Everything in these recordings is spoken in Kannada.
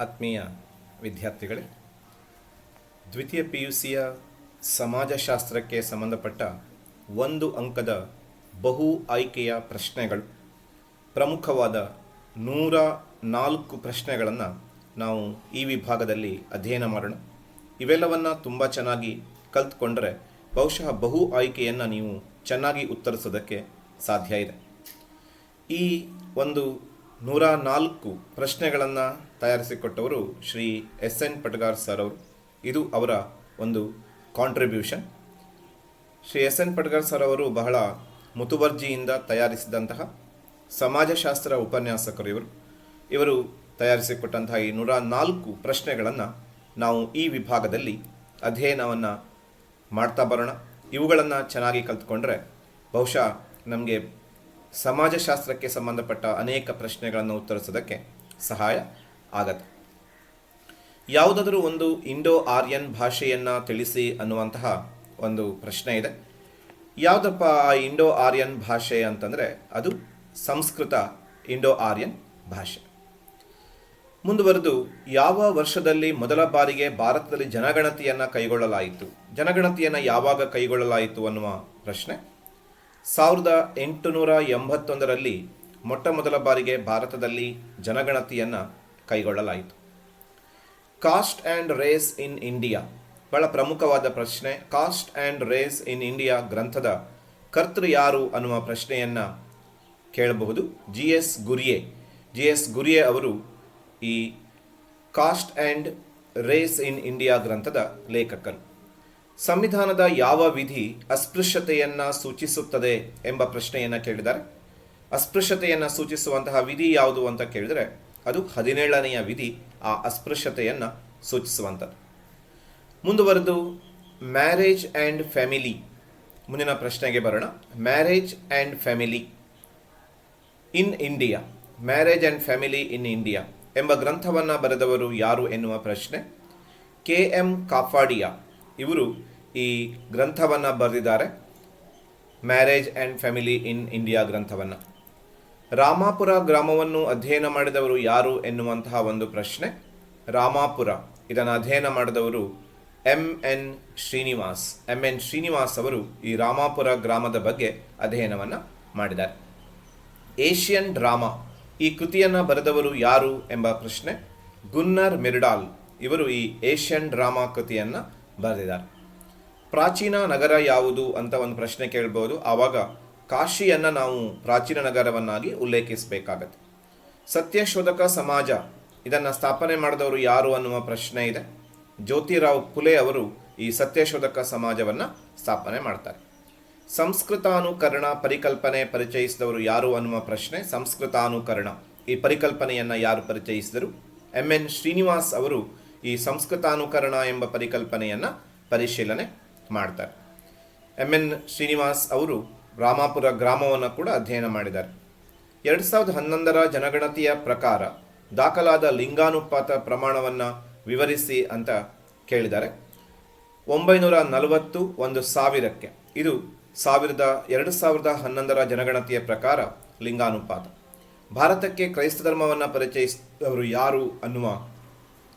ಆತ್ಮೀಯ ವಿದ್ಯಾರ್ಥಿಗಳೇ, ದ್ವಿತೀಯ ಪಿ ಯು ಸಿಯ ಸಮಾಜಶಾಸ್ತ್ರಕ್ಕೆ ಸಂಬಂಧಪಟ್ಟ ಒಂದು ಅಂಕದ ಬಹು ಆಯ್ಕೆಯ ಪ್ರಶ್ನೆಗಳು. ಪ್ರಮುಖವಾದ ನೂರ ನಾಲ್ಕು ಪ್ರಶ್ನೆಗಳನ್ನು ನಾವು ಈ ವಿಭಾಗದಲ್ಲಿ ಅಧ್ಯಯನ ಮಾಡೋಣ. ಇವೆಲ್ಲವನ್ನು ತುಂಬ ಚೆನ್ನಾಗಿ ಕಲ್ತ್ಕೊಂಡ್ರೆ ಬಹುಶಃ ಬಹು ಆಯ್ಕೆಯನ್ನು ನೀವು ಚೆನ್ನಾಗಿ ಉತ್ತರಿಸೋದಕ್ಕೆ ಸಾಧ್ಯ ಇದೆ. ಈ ಒಂದು ನೂರ ನಾಲ್ಕು ಪ್ರಶ್ನೆಗಳನ್ನು ತಯಾರಿಸಿಕೊಟ್ಟವರು Shri S N Patagar sir ಅವರು. ಇದು ಅವರ ಒಂದು contribution Shri S N Patagar sir ಅವರು ಬಹಳ ಮುತುವರ್ಜಿಯಿಂದ ತಯಾರಿಸಿದಂತಹ ಸಮಾಜಶಾಸ್ತ್ರ ಉಪನ್ಯಾಸಕರು ಇವರು. ಇವರು ತಯಾರಿಸಿಕೊಟ್ಟಂತಹ ಈ ನೂರ ನಾಲ್ಕು ಪ್ರಶ್ನೆಗಳನ್ನು ನಾವು ಈ ವಿಭಾಗದಲ್ಲಿ ಅಧ್ಯಯನವನ್ನು ಮಾಡ್ತಾ ಬರೋಣ. ಇವುಗಳನ್ನು ಚೆನ್ನಾಗಿ ಕಲ್ತ್ಕೊಂಡ್ರೆ ಬಹುಶಃ ನಮಗೆ ಸಮಾಜಶಾಸ್ತ್ರಕ್ಕೆ ಸಂಬಂಧಪಟ್ಟ ಅನೇಕ ಪ್ರಶ್ನೆಗಳನ್ನು ಉತ್ತರಿಸೋದಕ್ಕೆ ಸಹಾಯ ಆಗತ್ತೆ. ಯಾವುದಾದರೂ ಒಂದು ಇಂಡೋ ಆರ್ಯನ್ ಭಾಷೆಯನ್ನು ತಿಳಿಸಿ ಅನ್ನುವಂತಹ ಒಂದು ಪ್ರಶ್ನೆ ಇದೆ. ಯಾವುದಪ್ಪ ಆ ಇಂಡೋ ಆರ್ಯನ್ ಭಾಷೆ ಅಂತಂದರೆ ಅದು ಸಂಸ್ಕೃತ ಇಂಡೋ ಆರ್ಯನ್ ಭಾಷೆ. ಮುಂದುವರೆದು ಯಾವ ವರ್ಷದಲ್ಲಿ ಮೊದಲ ಬಾರಿಗೆ ಭಾರತದಲ್ಲಿ ಜನಗಣತಿಯನ್ನು ಕೈಗೊಳ್ಳಲಾಯಿತು? ಜನಗಣತಿಯನ್ನು ಯಾವಾಗ ಕೈಗೊಳ್ಳಲಾಯಿತು ಅನ್ನುವ ಪ್ರಶ್ನೆ. ಸಾವಿರದ ಎಂಟುನೂರ ಎಂಬತ್ತೊಂದರಲ್ಲಿ ಮೊಟ್ಟ ಮೊದಲ ಬಾರಿಗೆ ಭಾರತದಲ್ಲಿ ಜನಗಣತಿಯನ್ನು ಕೈಗೊಳ್ಳಲಾಯಿತು. Caste and race in India ಬಹಳ ಪ್ರಮುಖವಾದ ಪ್ರಶ್ನೆ. Caste and race in India ಗ್ರಂಥದ ಕರ್ತೃ ಯಾರು ಅನ್ನುವ ಪ್ರಶ್ನೆಯನ್ನು ಕೇಳಬಹುದು. G S Ghurye. G S Ghurye ಅವರು ಈ caste and race in India ಗ್ರಂಥದ ಲೇಖಕರು. ಸಂವಿಧಾನದ ಯಾವ ವಿಧಿ ಅಸ್ಪೃಶ್ಯತೆಯನ್ನು ಸೂಚಿಸುತ್ತದೆ ಎಂಬ ಪ್ರಶ್ನೆಯನ್ನು ಕೇಳಿದ್ದಾರೆ. ಅಸ್ಪೃಶ್ಯತೆಯನ್ನು ಸೂಚಿಸುವಂತಹ ವಿಧಿ ಯಾವುದು ಅಂತ ಕೇಳಿದರೆ, ಅದು ಹದಿನೇಳನೆಯ ವಿಧಿ ಆ ಅಸ್ಪೃಶ್ಯತೆಯನ್ನು ಸೂಚಿಸುವಂಥದ್ದು. ಮುಂದುವರೆದು, ಮ್ಯಾರೇಜ್ ಆ್ಯಂಡ್ ಫ್ಯಾಮಿಲಿ. ಮುಂದಿನ ಪ್ರಶ್ನೆಗೆ ಬರೋಣ. Marriage and family in India. Marriage and family in India ಎಂಬ ಗ್ರಂಥವನ್ನು ಬರೆದವರು ಯಾರು ಎನ್ನುವ ಪ್ರಶ್ನೆ ಕೆ ಎಂ ಕಾಫಾಡಿಯಾ. ಇವರು ಈ ಗ್ರಂಥವನ್ನು ಬರೆದಿದ್ದಾರೆ. Marriage and family in India ಗ್ರಂಥವನ್ನು. ರಾಮಾಪುರ ಗ್ರಾಮವನ್ನು ಅಧ್ಯಯನ ಮಾಡಿದವರು ಯಾರು ಎನ್ನುವಂತಹ ಒಂದು ಪ್ರಶ್ನೆ. ರಾಮಾಪುರ, ಇದನ್ನು ಅಧ್ಯಯನ ಮಾಡಿದವರು M N Srinivas. M N Srinivas ಅವರು ಈ ರಾಮಾಪುರ ಗ್ರಾಮದ ಬಗ್ಗೆ ಅಧ್ಯಯನವನ್ನು ಮಾಡಿದ್ದಾರೆ. ಏಷ್ಯನ್ ಡ್ರಾಮಾ, ಈ ಕೃತಿಯನ್ನು ಬರೆದವರು ಯಾರು ಎಂಬ ಪ್ರಶ್ನೆ. ಗುನ್ನರ್ ಮಿರ್ಡಾಲ್ ಇವರು ಈ ಏಷ್ಯನ್ ಡ್ರಾಮಾ ಕೃತಿಯನ್ನು ಬರೆದಿದ್ದಾರೆ. ಪ್ರಾಚೀನ ನಗರ ಯಾವುದು ಅಂತ ಒಂದು ಪ್ರಶ್ನೆ ಕೇಳ್ಬೋದು. ಆವಾಗ ಕಾಶಿಯನ್ನು ನಾವು ಪ್ರಾಚೀನ ನಗರವನ್ನಾಗಿ ಉಲ್ಲೇಖಿಸಬೇಕಾಗತ್ತೆ. ಸತ್ಯಶೋಧಕ ಸಮಾಜ, ಇದನ್ನು ಸ್ಥಾಪನೆ ಮಾಡಿದವರು ಯಾರು ಅನ್ನುವ ಪ್ರಶ್ನೆ ಇದೆ. ಜ್ಯೋತಿರಾವ್ ಪುಲೆ ಅವರು ಈ ಸತ್ಯಶೋಧಕ ಸಮಾಜವನ್ನು ಸ್ಥಾಪನೆ ಮಾಡ್ತಾರೆ. ಸಂಸ್ಕೃತಾನುಕರಣ ಪರಿಕಲ್ಪನೆ ಪರಿಚಯಿಸಿದವರು ಯಾರು ಅನ್ನುವ ಪ್ರಶ್ನೆ. ಸಂಸ್ಕೃತಾನುಕರಣ, ಈ ಪರಿಕಲ್ಪನೆಯನ್ನು ಯಾರು ಪರಿಚಯಿಸಿದರು? ಎಂ ಎನ್ ಶ್ರೀನಿವಾಸ್ ಅವರು ಈ ಸಂಸ್ಕೃತಾನುಕರಣ ಎಂಬ ಪರಿಕಲ್ಪನೆಯನ್ನು ಪರಿಶೀಲನೆ ಮಾಡ್ತಾರೆ. ಎಂ ಎನ್ ಶ್ರೀನಿವಾಸ್ ಅವರು ರಾಮಾಪುರ ಗ್ರಾಮವನ್ನು ಕೂಡ ಅಧ್ಯಯನ ಮಾಡಿದ್ದಾರೆ. ಎರಡು ಸಾವಿರದ ಹನ್ನೊಂದರ ಜನಗಣತಿಯ ಪ್ರಕಾರ ದಾಖಲಾದ ಲಿಂಗಾನುಪಾತ ಪ್ರಮಾಣವನ್ನು ವಿವರಿಸಿ ಅಂತ ಕೇಳಿದ್ದಾರೆ. ಒಂಬೈನೂರ ನಲವತ್ತು ಒಂದು ಸಾವಿರಕ್ಕೆ. ಇದು ಸಾವಿರದ ಎರಡು ಸಾವಿರದ ಹನ್ನೊಂದರ ಜನಗಣತಿಯ ಪ್ರಕಾರ ಲಿಂಗಾನುಪಾತ. ಭಾರತಕ್ಕೆ ಕ್ರೈಸ್ತ ಧರ್ಮವನ್ನು ಪರಿಚಯಿಸಿದವರು ಯಾರು ಅನ್ನುವ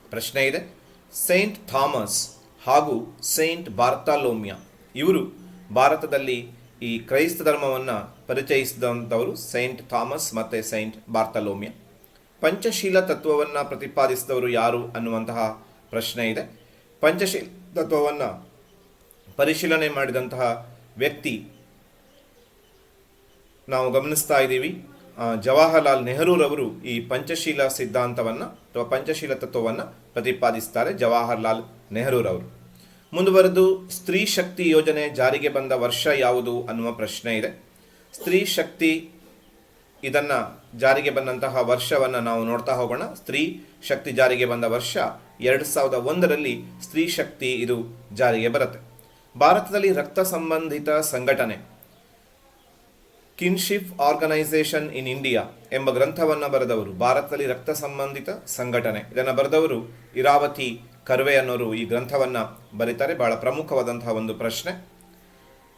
ಪ್ರಶ್ನೆ ಇದೆ. ಸೈಂಟ್ ಥಾಮಸ್ ಹಾಗೂ ಸೈಂಟ್ ಬಾರ್ತಾಲೋಮ್ಯ. ಇವರು ಭಾರತದಲ್ಲಿ ಈ ಕ್ರೈಸ್ತ ಧರ್ಮವನ್ನು ಪರಿಚಯಿಸಿದಂಥವರು ಸೈಂಟ್ ಥಾಮಸ್ ಮತ್ತು ಸೈಂಟ್ ಬಾರ್ತಾಲೋಮ್ಯ. ಪಂಚಶೀಲ ತತ್ವವನ್ನು ಪ್ರತಿಪಾದಿಸಿದವರು ಯಾರು ಅನ್ನುವಂತಹ ಪ್ರಶ್ನೆ ಇದೆ. ಪಂಚಶೀಲ ತತ್ವವನ್ನು ಪರಿಶೀಲನೆ ಮಾಡಿದಂತಹ ವ್ಯಕ್ತಿ ನಾವು ಗಮನಿಸ್ತಾ ಇದ್ದೀವಿ. ಜವಾಹರಲಾಲ್ ನೆಹರೂರವರು ಈ ಪಂಚಶೀಲ ಸಿದ್ಧಾಂತವನ್ನು ಅಥವಾ ಪಂಚಶೀಲ ತತ್ವವನ್ನು ಪ್ರತಿಪಾದಿಸ್ತಾರೆ. ಜವಾಹರ್ಲಾಲ್ ನೆಹರೂರವರು. ಮುಂದುವರೆದು ಸ್ತ್ರೀ ಶಕ್ತಿ ಯೋಜನೆ ಜಾರಿಗೆ ಬಂದ ವರ್ಷ ಯಾವುದು ಅನ್ನುವ ಪ್ರಶ್ನೆ ಇದೆ. ಸ್ತ್ರೀ ಶಕ್ತಿ ಇದನ್ನು ಜಾರಿಗೆ ಬಂದಂತಹ ವರ್ಷವನ್ನು ನಾವು ನೋಡ್ತಾ ಹೋಗೋಣ. ಸ್ತ್ರೀ ಶಕ್ತಿ ಜಾರಿಗೆ ಬಂದ ವರ್ಷ ಎರಡು ಸಾವಿರದ ಒಂದರಲ್ಲಿ ಸ್ತ್ರೀ ಶಕ್ತಿ ಇದು ಜಾರಿಗೆ ಬರುತ್ತೆ. ಭಾರತದಲ್ಲಿ ರಕ್ತ ಸಂಬಂಧಿತ ಸಂಘಟನೆ ಕಿನ್ಶಿಪ್ ಆರ್ಗನೈಸೇಷನ್ ಇನ್ ಇಂಡಿಯಾ ಎಂಬ ಗ್ರಂಥವನ್ನು ಬರೆದವರು. ಭಾರತದಲ್ಲಿ ರಕ್ತ ಸಂಬಂಧಿತ ಸಂಘಟನೆ. ಇದನ್ನು ಬರೆದವರು ಇರಾವತಿ ಕರ್ವೆ ಅನ್ನೋರು ಈ ಗ್ರಂಥವನ್ನು ಬರೀತಾರೆ. ಬಹಳ ಪ್ರಮುಖವಾದಂತಹ ಒಂದು ಪ್ರಶ್ನೆ.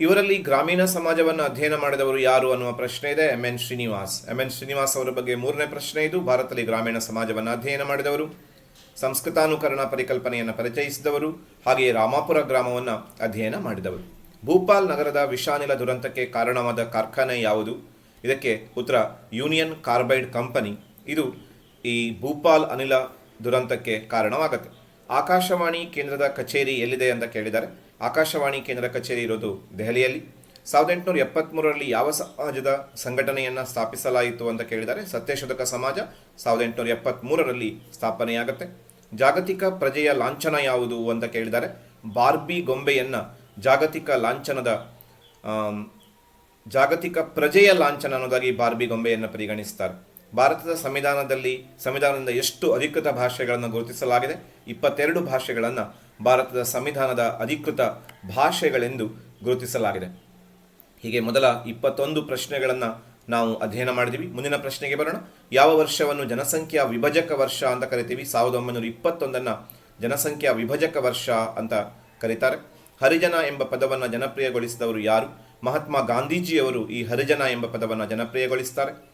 ಇವರಲ್ಲಿ ಗ್ರಾಮೀಣ ಸಮಾಜವನ್ನು ಅಧ್ಯಯನ ಮಾಡಿದವರು ಯಾರು ಅನ್ನುವ ಪ್ರಶ್ನೆ ಇದೆ. M. N. Srinivas. M. N. Srinivas ಅವರ ಬಗ್ಗೆ ಮೂರನೇ ಪ್ರಶ್ನೆ ಇದು. ಭಾರತದಲ್ಲಿ ಗ್ರಾಮೀಣ ಸಮಾಜವನ್ನು ಅಧ್ಯಯನ ಮಾಡಿದವರು. ಸಂಸ್ಕೃತಾನುಕರಣ ಪರಿಕಲ್ಪನೆಯನ್ನು ಪರಿಚಯಿಸಿದವರು. ಹಾಗೆಯೇ ರಾಮಾಪುರ ಗ್ರಾಮವನ್ನು ಅಧ್ಯಯನ ಮಾಡಿದವರು. ಭೂಪಾಲ್ ನಗರದ ವಿಷಾನಿಲ ದುರಂತಕ್ಕೆ ಕಾರಣವಾದ ಕಾರ್ಖಾನೆ ಯಾವುದು? ಇದಕ್ಕೆ ಉತ್ತರ, ಯೂನಿಯನ್ ಕಾರ್ಬೈಡ್ ಕಂಪನಿ. ಇದು ಈ ಭೂಪಾಲ್ ಅನಿಲ ದುರಂತಕ್ಕೆ ಕಾರಣವಾಗುತ್ತೆ. ಆಕಾಶವಾಣಿ ಕೇಂದ್ರದ ಕಚೇರಿ ಎಲ್ಲಿದೆ ಅಂತ ಕೇಳಿದ್ದಾರೆ. ಆಕಾಶವಾಣಿ ಕೇಂದ್ರ ಕಚೇರಿ ಇರೋದು ದೆಹಲಿಯಲ್ಲಿ. ಸಾವಿರದ ಎಂಟುನೂರ ಎಪ್ಪತ್ತ್ಮೂರರಲ್ಲಿ ಯಾವ ಸಮಾಜದ ಸಂಘಟನೆಯನ್ನು ಸ್ಥಾಪಿಸಲಾಯಿತು ಅಂತ ಕೇಳಿದರೆ ಸತ್ಯಶೋಧಕ ಸಮಾಜ ಸಾವಿರದ ಎಂಟುನೂರ ಎಪ್ಪತ್ತ್ಮೂರರಲ್ಲಿ ಸ್ಥಾಪನೆಯಾಗುತ್ತೆ. ಜಾಗತಿಕ ಪ್ರಜೆಯ ಲಾಂಛನ ಯಾವುದು ಅಂತ ಕೇಳಿದ್ದಾರೆ. ಬಾರ್ಬಿ ಗೊಂಬೆಯನ್ನು ಜಾಗತಿಕ ಲಾಂಛನದ ಜಾಗತಿಕ ಪ್ರಜೆಯ ಲಾಂಛನ ಅನ್ನೋದಾಗಿ ಬಾರ್ಬಿ ಗೊಂಬೆಯನ್ನು ಪರಿಗಣಿಸ್ತಾರೆ. ಭಾರತದ ಸಂವಿಧಾನದಲ್ಲಿ, ಸಂವಿಧಾನದಿಂದ ಎಷ್ಟು ಅಧಿಕೃತ ಭಾಷೆಗಳನ್ನು ಗುರುತಿಸಲಾಗಿದೆ? ಇಪ್ಪತ್ತೆರಡು ಭಾಷೆಗಳನ್ನು ಭಾರತದ ಸಂವಿಧಾನದ ಅಧಿಕೃತ ಭಾಷೆಗಳೆಂದು ಗುರುತಿಸಲಾಗಿದೆ. ಹೀಗೆ ಮೊದಲ ಇಪ್ಪತ್ತೊಂದು ಪ್ರಶ್ನೆಗಳನ್ನು ನಾವು ಅಧ್ಯಯನ ಮಾಡಿದ್ದೀವಿ ಮುಂದಿನ ಪ್ರಶ್ನೆಗೆ ಬರೋಣ. ಯಾವ ವರ್ಷವನ್ನು ಜನಸಂಖ್ಯಾ ವಿಭಜಕ ವರ್ಷ ಅಂತ ಕರಿತೀವಿ? ಸಾವಿರದ ಒಂಬೈನೂರ ಇಪ್ಪತ್ತೊಂದನ್ನು ಜನಸಂಖ್ಯಾ ವಿಭಜಕ ವರ್ಷ ಅಂತ ಕರೀತಾರೆ. ಹರಿಜನ ಎಂಬ ಪದವನ್ನು ಜನಪ್ರಿಯಗೊಳಿಸಿದವರು ಯಾರು? ಮಹಾತ್ಮ ಗಾಂಧೀಜಿಯವರು ಈ ಹರಿಜನ ಎಂಬ ಪದವನ್ನು ಜನಪ್ರಿಯಗೊಳಿಸ್ತಾರೆ.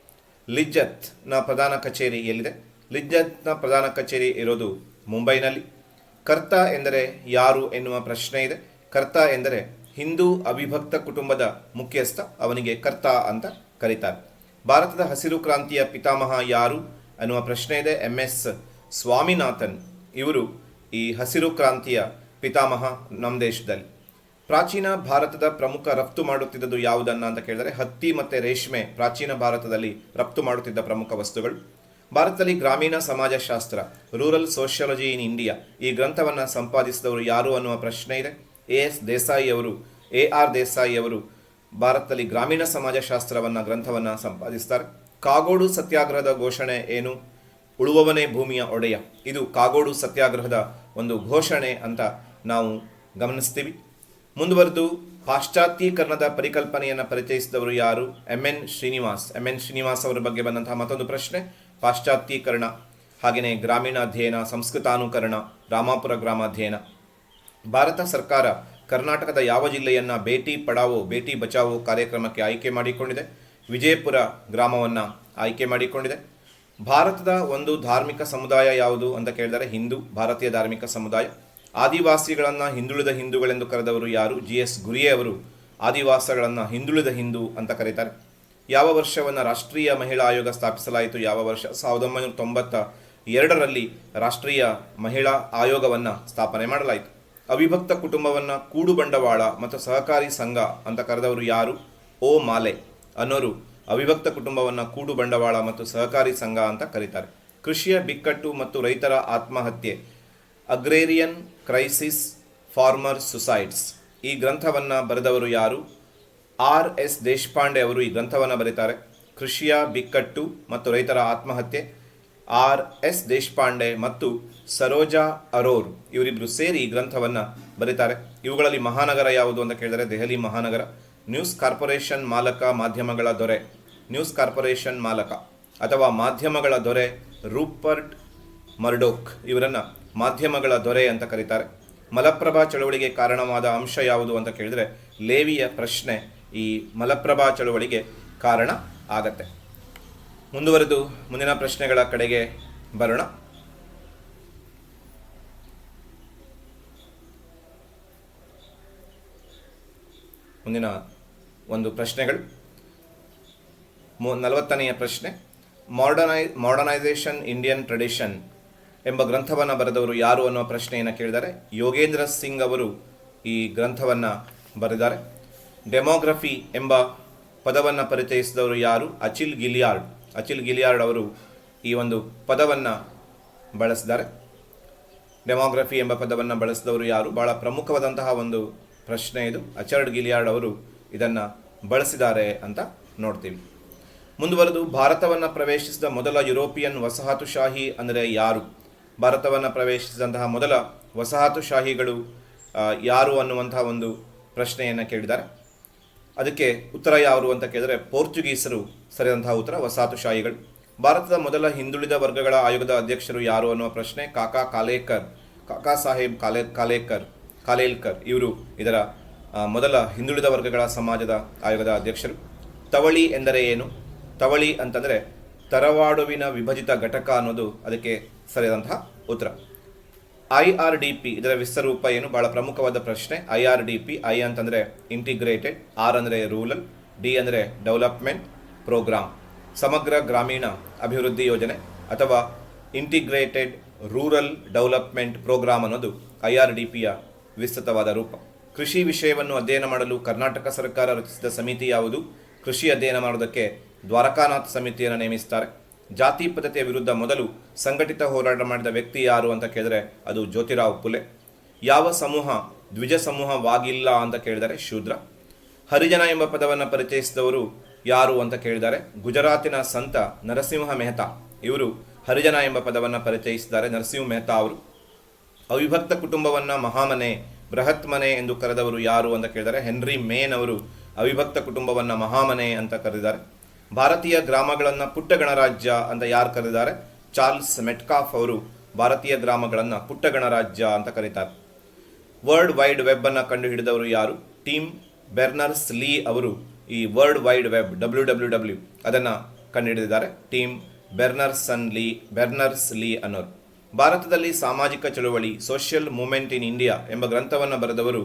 ಲಿಜ್ಜತ್ನ ಪ್ರಧಾನ ಕಚೇರಿ ಎಲ್ಲಿದೆ? ಲಿಜ್ಜತ್ನ ಪ್ರಧಾನ ಕಚೇರಿ ಇರೋದು ಮುಂಬೈನಲ್ಲಿ. ಕರ್ತ ಎಂದರೆ ಯಾರು ಎನ್ನುವ ಪ್ರಶ್ನೆ ಇದೆ. ಕರ್ತ ಎಂದರೆ ಹಿಂದೂ ಅವಿಭಕ್ತ ಕುಟುಂಬದ ಮುಖ್ಯಸ್ಥ, ಅವನಿಗೆ ಕರ್ತ ಅಂತ ಕರೀತಾರೆ. ಭಾರತದ ಹಸಿರು ಕ್ರಾಂತಿಯ ಪಿತಾಮಹ ಯಾರು ಅನ್ನುವ ಪ್ರಶ್ನೆ ಇದೆ. ಎಂ ಎಸ್ ಸ್ವಾಮಿನಾಥನ್ ಇವರು ಈ ಹಸಿರು ಕ್ರಾಂತಿಯ ಪಿತಾಮಹ ನಮ್ಮ ದೇಶದಲ್ಲಿ. ಪ್ರಾಚೀನ ಭಾರತದ ಪ್ರಮುಖ ರಫ್ತು ಮಾಡುತ್ತಿದ್ದದ್ದು ಯಾವುದನ್ನ ಅಂತ ಕೇಳಿದರೆ ಹತ್ತಿ ಮತ್ತು ರೇಷ್ಮೆ ಪ್ರಾಚೀನ ಭಾರತದಲ್ಲಿ ರಫ್ತು ಮಾಡುತ್ತಿದ್ದ ಪ್ರಮುಖ ವಸ್ತುಗಳು. ಭಾರತದಲ್ಲಿ ಗ್ರಾಮೀಣ ಸಮಾಜಶಾಸ್ತ್ರ, ರೂರಲ್ ಸೋಷಿಯಾಲಜಿ ಇನ್ ಇಂಡಿಯಾ ಈ ಗ್ರಂಥವನ್ನು ಸಂಪಾದಿಸಿದವರು ಯಾರು ಅನ್ನುವ ಪ್ರಶ್ನೆ ಇದೆ. ಎ ಎಸ್ ದೇಸಾಯಿ ಅವರು, ಎ ಆರ್ ದೇಸಾಯಿ ಅವರು ಭಾರತದಲ್ಲಿ ಗ್ರಾಮೀಣ ಸಮಾಜಶಾಸ್ತ್ರವನ್ನು ಗ್ರಂಥವನ್ನು ಸಂಪಾದಿಸ್ತಾರೆ. ಕಾಗೋಡು ಸತ್ಯಾಗ್ರಹದ ಘೋಷಣೆ ಏನು? ಉಳುವವನೇ ಭೂಮಿಯ ಒಡೆಯ. ಇದು ಕಾಗೋಡು ಸತ್ಯಾಗ್ರಹದ ಒಂದು ಘೋಷಣೆ ಅಂತ ನಾವು ಗಮನಿಸ್ತೀವಿ. ಮುಂದುವರೆದು, ಪಾಶ್ಚಾತ್ಯೀಕರಣದ ಪರಿಕಲ್ಪನೆಯನ್ನು ಪರಿಚಯಿಸಿದವರು ಯಾರು? M N Srinivas. M N Srinivas ಅವರ ಬಗ್ಗೆ ಬಂದಂತಹ ಮತ್ತೊಂದು ಪ್ರಶ್ನೆ. ಪಾಶ್ಚಾತ್ಯೀಕರಣ ಹಾಗೆಯೇ ಗ್ರಾಮೀಣ ಅಧ್ಯಯನ ಸಂಸ್ಕೃತಾನುಕರಣ, ರಾಮಾಪುರ ಗ್ರಾಮಾಧ್ಯಯನ. ಭಾರತ ಸರ್ಕಾರ ಕರ್ನಾಟಕದ ಯಾವ ಜಿಲ್ಲೆಯನ್ನು ಭೇಟಿ ಪಡಾವೋ, ಭೇಟಿ ಬಚಾವೋ ಕಾರ್ಯಕ್ರಮಕ್ಕೆ ಆಯ್ಕೆ ಮಾಡಿಕೊಂಡಿದೆ? ವಿಜಯಪುರ ಗ್ರಾಮವನ್ನು ಆಯ್ಕೆ ಮಾಡಿಕೊಂಡಿದೆ. ಭಾರತದ ಒಂದು ಧಾರ್ಮಿಕ ಸಮುದಾಯ ಯಾವುದು ಅಂತ ಕೇಳಿದರೆ ಹಿಂದೂ ಭಾರತೀಯ ಧಾರ್ಮಿಕ ಸಮುದಾಯ. ಆದಿವಾಸಿಗಳನ್ನು ಹಿಂದುಳಿದ ಹಿಂದೂಗಳೆಂದು ಕರೆದವರು ಯಾರು? ಜಿ ಎಸ್ ಗುರಿಯೇ ಅವರು. ಆದಿವಾಸಗಳನ್ನು ಹಿಂದುಳಿದ ಹಿಂದೂ ಅಂತ ಕರೀತಾರೆ. ಯಾವ ವರ್ಷವನ್ನು ರಾಷ್ಟ್ರೀಯ ಮಹಿಳಾ ಆಯೋಗ ಸ್ಥಾಪಿಸಲಾಯಿತು? ಯಾವ ವರ್ಷ? ಸಾವಿರದ ಒಂಬೈನೂರ ತೊಂಬತ್ತ ಎರಡರಲ್ಲಿ ರಾಷ್ಟ್ರೀಯ ಮಹಿಳಾ ಆಯೋಗವನ್ನು ಸ್ಥಾಪನೆ ಮಾಡಲಾಯಿತು. ಅವಿಭಕ್ತ ಕುಟುಂಬವನ್ನು ಕೂಡು ಬಂಡವಾಳ ಮತ್ತು ಸಹಕಾರಿ ಸಂಘ ಅಂತ ಕರೆದವರು ಯಾರು? ಓ ಮಾಲೆ ಅನ್ನೋರು ಅವಿಭಕ್ತ ಕುಟುಂಬವನ್ನು ಕೂಡು ಬಂಡವಾಳ ಮತ್ತು ಸಹಕಾರಿ ಸಂಘ ಅಂತ ಕರೀತಾರೆ. ಕೃಷಿಯ ಬಿಕ್ಕಟ್ಟು ಮತ್ತು ರೈತರ ಆತ್ಮಹತ್ಯೆ. ಅಗ್ರೇರಿಯನ್ ಕ್ರೈಸಿಸ್ ಫಾರ್ಮರ್ ಸುಸೈಡ್ಸ್ ಈ ಗ್ರಂಥವನ್ನು ಬರೆದವರು ಯಾರು? ಆರ್ ಎಸ್ ದೇಶಪಾಂಡೆ ಅವರು ಈ ಗ್ರಂಥವನ್ನು ಬರೀತಾರೆ. ಕೃಷಿಯ ಬಿಕ್ಕಟ್ಟು ಮತ್ತು ರೈತರ ಆತ್ಮಹತ್ಯೆ. ಆರ್ ಎಸ್ ದೇಶಪಾಂಡೆ ಮತ್ತು ಸರೋಜಾ ಅರೋರ್ ಇವರಿಬ್ಬರು ಸೇರಿ ಈ ಗ್ರಂಥವನ್ನು ಬರೀತಾರೆ. ಇವುಗಳಲ್ಲಿ ಮಹಾನಗರ ಯಾವುದು ಅಂತ ಕೇಳಿದರೆ ದೆಹಲಿ ಮಹಾನಗರ. ನ್ಯೂಸ್ ಕಾರ್ಪೊರೇಷನ್ ಮಾಲಕ ಮಾಧ್ಯಮಗಳ ದೊರೆ. ನ್ಯೂಸ್ ಕಾರ್ಪೊರೇಷನ್ ಮಾಲಕ ಅಥವಾ ಮಾಧ್ಯಮಗಳ ದೊರೆ ರೂಪರ್ಟ್ ಮರ್ಡೋಕ್ ಇವರನ್ನು ಮಾಧ್ಯಮಗಳ ದೊರೆ ಅಂತ ಕರೀತಾರೆ. ಮಲಪ್ರಭಾ ಚಳವಳಿಗೆ ಕಾರಣವಾದ ಅಂಶ ಯಾವುದು ಅಂತ ಕೇಳಿದರೆ ಲೇವಿಯ ಪ್ರಶ್ನೆ ಈ ಮಲಪ್ರಭಾ ಚಳವಳಿಗೆ ಕಾರಣ ಆಗತ್ತೆ. ಮುಂದುವರೆದು ಮುಂದಿನ ಪ್ರಶ್ನೆಗಳ ಕಡೆಗೆ ಬರೋಣ. ಮುಂದಿನ ಒಂದು ಪ್ರಶ್ನೆಗಳು. ಮೂ ನಲವತ್ತನೆಯ ಪ್ರಶ್ನೆ. ಮಾಡರ್ನೈ ಮಾಡರ್ನೈಸೇಷನ್ ಇಂಡಿಯನ್ ಟ್ರೆಡಿಷನ್ ಎಂಬ ಗ್ರಂಥವನ್ನು ಬರೆದವರು ಯಾರು ಅನ್ನೋ ಪ್ರಶ್ನೆಯನ್ನು ಕೇಳಿದರೆ ಯೋಗೇಂದ್ರ ಸಿಂಗ್ ಅವರು ಈ ಗ್ರಂಥವನ್ನು ಬರೆದಿದ್ದಾರೆ. ಡೆಮೋಗ್ರಫಿ ಎಂಬ ಪದವನ್ನು ಪರಿಚಯಿಸಿದವರು ಯಾರು? ಅಚಿಲ್ ಗಿಲಿಯಾರ್ಡ್. ಅಚಿಲ್ ಗಿಲಿಯಾರ್ಡ್ ಅವರು ಈ ಒಂದು ಪದವನ್ನು ಬಳಸಿದ್ದಾರೆ. ಡೆಮೋಗ್ರಫಿ ಎಂಬ ಪದವನ್ನು ಬಳಸಿದವರು ಯಾರು? ಬಹಳ ಪ್ರಮುಖವಾದಂತಹ ಒಂದು ಪ್ರಶ್ನೆ ಇದು. ಅಚರ್ಡ್ ಗಿಲಿಯಾರ್ಡ್ ಅವರು ಇದನ್ನು ಬಳಸಿದ್ದಾರೆ ಅಂತ ನೋಡ್ತೀವಿ. ಮುಂದುವರೆದು, ಭಾರತವನ್ನು ಪ್ರವೇಶಿಸಿದ ಮೊದಲ ಯುರೋಪಿಯನ್ ವಸಾಹತುಶಾಹಿ ಅಂದರೆ ಯಾರು? ಭಾರತವನ್ನು ಪ್ರವೇಶಿಸಿದಂತಹ ಮೊದಲ ವಸಾಹತುಶಾಹಿಗಳು ಯಾರು ಅನ್ನುವಂತಹ ಒಂದು ಪ್ರಶ್ನೆಯನ್ನು ಕೇಳಿದ್ದಾರೆ. ಅದಕ್ಕೆ ಉತ್ತರ ಯಾರು ಅಂತ ಕೇಳಿದರೆ ಪೋರ್ಚುಗೀಸರು ಸರಿಯಾದಂತಹ ಉತ್ತರ ವಸಾಹತುಶಾಹಿಗಳು ಭಾರತದ ಮೊದಲ ಹಿಂದುಳಿದ ವರ್ಗಗಳ ಆಯೋಗದ ಅಧ್ಯಕ್ಷರು ಯಾರು ಅನ್ನುವ ಪ್ರಶ್ನೆ ಕಾಕಾ ಕಾಲೇಕರ್, ಕಾಕಾ ಸಾಹೇಬ್ ಕಾಲೇ, ಕಾಲೇಕರ್, ಕಾಲೇಲ್ಕರ್ ಇವರು ಇದರ ಮೊದಲ ಹಿಂದುಳಿದ ವರ್ಗಗಳ ಸಮಾಜದ ಆಯೋಗದ ಅಧ್ಯಕ್ಷರು. ತವಳಿ ಎಂದರೆ ಏನು? ತವಳಿ ಅಂತಂದರೆ ತರವಾಡುವಿನ ವಿಭಜಿತ ಘಟಕ ಅನ್ನೋದು ಅದಕ್ಕೆ ಸರಿಯಾದಂತಹ ಉತ್ತರ. ಐ ಆರ್ ಡಿ ಪಿ ಇದರ ವಿಸ್ತರೂಪ ಏನು? ಬಹಳ ಪ್ರಮುಖವಾದ ಪ್ರಶ್ನೆ. I R D P I ಅಂತಂದರೆ ಇಂಟಿಗ್ರೇಟೆಡ್ ಆರ್ ಅಂದರೆ ರೂರಲ್ ಡಿ ಅಂದರೆ ಡೆವಲಪ್ಮೆಂಟ್ ಪ್ರೋಗ್ರಾಮ್ ಸಮಗ್ರ ಗ್ರಾಮೀಣ ಅಭಿವೃದ್ಧಿ ಯೋಜನೆ ಅಥವಾ ಇಂಟಿಗ್ರೇಟೆಡ್ ರೂರಲ್ ಡೆವಲಪ್ಮೆಂಟ್ ಪ್ರೋಗ್ರಾಮ್ ಅನ್ನೋದು ಐ ಆರ್ ಡಿ ಪಿಯ ವಿಸ್ತೃತವಾದ ರೂಪ. ಕೃಷಿ ವಿಷಯವನ್ನು ಅಧ್ಯಯನ ಮಾಡಲು ಕರ್ನಾಟಕ ಸರ್ಕಾರ ರಚಿಸಿದ ಸಮಿತಿ ಯಾವುದು? ಕೃಷಿ ಅಧ್ಯಯನ ಮಾಡೋದಕ್ಕೆ ದ್ವಾರಕಾನಾಥ್ ಸಮಿತಿಯನ್ನು ನೇಮಿಸ್ತಾರೆ. ಜಾತಿ ಪದ್ಧತಿಯ ವಿರುದ್ಧ ಮೊದಲು ಸಂಘಟಿತ ಹೋರಾಟ ಮಾಡಿದ ವ್ಯಕ್ತಿ ಯಾರು ಅಂತ ಕೇಳಿದರೆ ಅದು ಜ್ಯೋತಿರಾವ್ ಪುಲೆ. ಯಾವ ಸಮೂಹ ದ್ವಿಜ ಸಮೂಹವಾಗಿಲ್ಲ ಅಂತ ಕೇಳಿದರೆ ಶೂದ್ರ. ಹರಿಜನ ಎಂಬ ಪದವನ್ನು ಪರಿಚಯಿಸಿದವರು ಯಾರು ಅಂತ ಕೇಳಿದ್ದಾರೆ ಗುಜರಾತಿನ ಸಂತ ನರಸಿಂಹ ಮೆಹ್ತಾ. ಇವರು ಹರಿಜನ ಎಂಬ ಪದವನ್ನು ಪರಿಚಯಿಸಿದ್ದಾರೆ ನರಸಿಂಹ ಮೆಹ್ತಾ ಅವರು. ಅವಿಭಕ್ತ ಕುಟುಂಬವನ್ನು ಮಹಾಮನೆ, ಬೃಹತ್ ಮನೆ ಎಂದು ಕರೆದವರು ಯಾರು ಅಂತ ಕೇಳಿದರೆ ಹೆನ್ರಿ ಮೇನ್ ಅವರು ಅವಿಭಕ್ತ ಕುಟುಂಬವನ್ನು ಮಹಾಮನೆ ಅಂತ ಕರೆದಿದ್ದಾರೆ. ಭಾರತೀಯ ಗ್ರಾಮಗಳನ್ನು ಪುಟ್ಟ ಗಣರಾಜ್ಯ ಅಂತ ಯಾರು ಕರೆದಿದ್ದಾರೆ? ಚಾರ್ಲ್ಸ್ ಮೆಟ್ಕಾಫ್ ಅವರು ಭಾರತೀಯ ಗ್ರಾಮಗಳನ್ನು ಪುಟ್ಟ ಗಣರಾಜ್ಯ ಅಂತ ಕರೀತಾರೆ. ವರ್ಲ್ಡ್ ವೈಡ್ ವೆಬ್ ಅನ್ನು ಕಂಡುಹಿಡಿದವರು ಯಾರು? ಟೀಮ್ ಬೆರ್ನರ್ಸ್ ಲೀ ಅವರು ಈ World Wide Web W W W ಅದನ್ನು ಕಂಡುಹಿಡಿದಿದ್ದಾರೆ. ಟೀಮ್ ಬೆರ್ನರ್ಸನ್ ಲೀ ಬೆರ್ನರ್ಸ್ ಲೀ ಅನ್ನೋರು. ಭಾರತದಲ್ಲಿ ಸಾಮಾಜಿಕ ಚಳುವಳಿ ಸೋಷಿಯಲ್ ಮೂಮೆಂಟ್ ಇನ್ ಇಂಡಿಯಾ ಎಂಬ ಗ್ರಂಥವನ್ನು ಬರೆದವರು